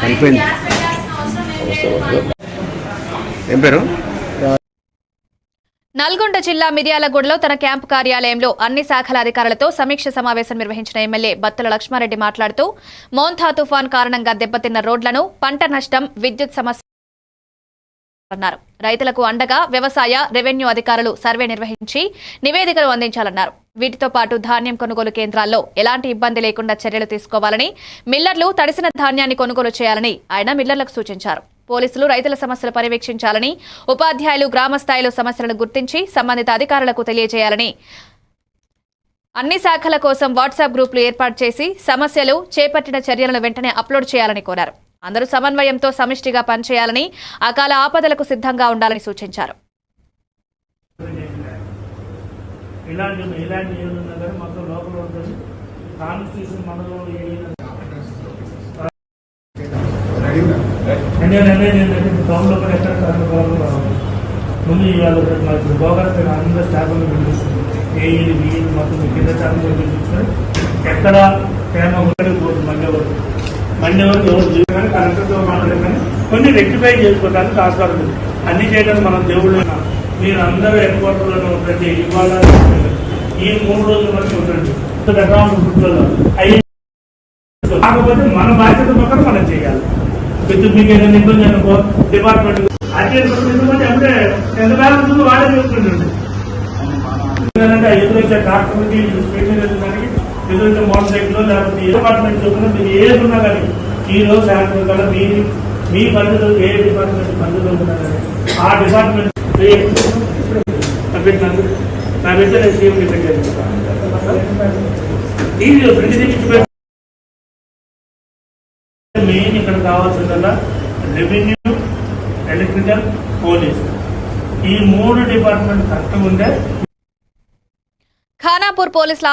చనిపోయింది. ఏం పేరు? నల్గొండ జిల్లా మిర్యాలగూడలో తన క్యాంపు కార్యాలయంలో అన్ని శాఖల అధికారులతో సమీక్ష సమావేశం నిర్వహించిన ఎమ్మెల్యే బత్తుల లక్ష్మారెడ్డి మాట్లాడుతూ మోంథా తుఫాన్ కారణంగా దెబ్బతిన్న రోడ్లను పంట నష్టం విద్యుత్ సమస్య అన్నారు. రైతులకు అండగా వ్యవసాయ రెవెన్యూ అధికారులు సర్వే నిర్వహించి నివేదికలు అందించాలన్నారు. వీటితో పాటు ధాన్యం కొనుగోలు కేంద్రాల్లో ఎలాంటి ఇబ్బంది లేకుండా చర్యలు తీసుకోవాలని మిల్లర్లు తడిసిన ధాన్యాన్ని కొనుగోలు చేయాలని ఆయన మిల్లర్లకు సూచించారు. పోలీసులు రైతుల సమస్యలు పర్యవేక్షించాలని ఉపాధ్యాయులు గ్రామ స్థాయిలో సమస్యలను గుర్తించి సంబంధిత అధికారులకు తెలియజేయాలని అన్ని శాఖల కోసం వాట్సాప్ గ్రూపులు ఏర్పాటు చేసి సమస్యలు చేపట్టిన చర్యలను వెంటనే అప్లోడ్ చేయాలని కోరారు. అందరూ సమన్వయంతో సమిష్టిగా పనిచేయాలని అకాల ఆపదలకు సిద్ధంగా ఉండాలని సూచించారు. ఇలాంటి ఇలాంటి కానీ మొత్తం లోపల ఉంటుంది కాన్స్టిట్యూషన్ మనలో ఎక్కడ ముందు ఇవాళ మాకు అందరూ స్టాఫ్ పిలిపిస్తుంది మొత్తం కింద స్టాఫ్ పిలిపిస్తారు ఎక్కడ ప్రేమ ఒకటి పోదు మండే వరకు మండే వరకు ఎవరు చేయరు కానీ కలెక్టర్తో మాట్లాడడం కానీ కొన్ని రెక్టిఫై చేసుకోవడానికి ఆస్కారం ఉంది. అన్ని చేయడానికి మనం దేవుళ్ళు మీరు అందరూ హెడ్ ప్రతి ఇవాళ ఈ మూడు రోజుల వరకు ఉండండి బ్యాక్గ్రౌండ్ ఫుడ్లలో అయ్యి కాకపోతే మన బాధ్యత ప్రకారం మనం చేయాలి. విద్యుత్ మీకు ఏదైనా ఇబ్బంది అనుకో డిపార్ట్మెంట్ అదే ఎందుకంటే అప్పుడే ఎంత బ్యాలెన్స్ వాడే వాళ్ళే చూసుకుంటుంది ఎందుకంటే ఎదురొచ్చే ట్రాక్టర్కి స్పెషల్ దానికి ఎదురొచ్చే మోటార్ సైకిల్ లేకపోతే ఏ డిపార్ట్మెంట్ చూసుకున్నా మీరు ఏది ఉన్నా కానీ ఈ రోజు సాయంత్రం కల్లా మీ మీ పరిధిలో ఏ డిపార్ట్మెంట్ పరిధిలో ఉన్నా కానీ ఆ డిపార్ట్మెంట్ తప్పించాను నా బిడ్డ నేను సీఎం ఇది ఫ్రెండ్ దగ్గర మెయిన్ ఇక్కడ కావాల్సిందల్లా రెవెన్యూ ఎలక్ట్రికల్ పోలీస్. ఈ మూడు డిపార్ట్మెంట్ కరెక్ట్గా ఉంటే ఖానాపూర్ పోలీసుల